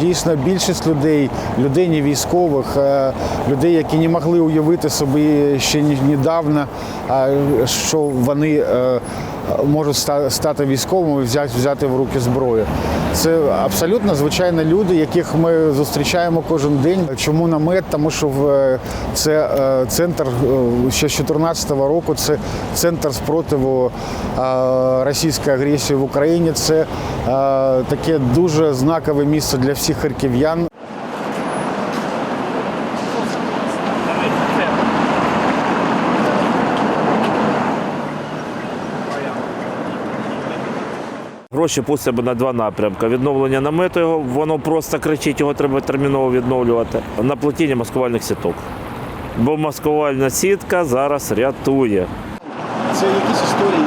дійсно більшість людей, не військових, е, людей, які не могли уявити собі ще недавно, що вони е, можуть стати військовими і взяти, взяти в руки зброю. Це абсолютно звичайні люди, яких ми зустрічаємо кожен день. Чому намет? Тому що е, це е, центр е, ще з 2014 року. Це центр спротиву російської агресії в Україні. Це таке дуже знакове місце для всіх харків'ян. Гроші пустимо на два напрямки. Відновлення намету його, воно просто кричить, його треба терміново відновлювати. На плетіння маскувальних сіток. Бо маскувальна сітка зараз рятує. Це якісь історії,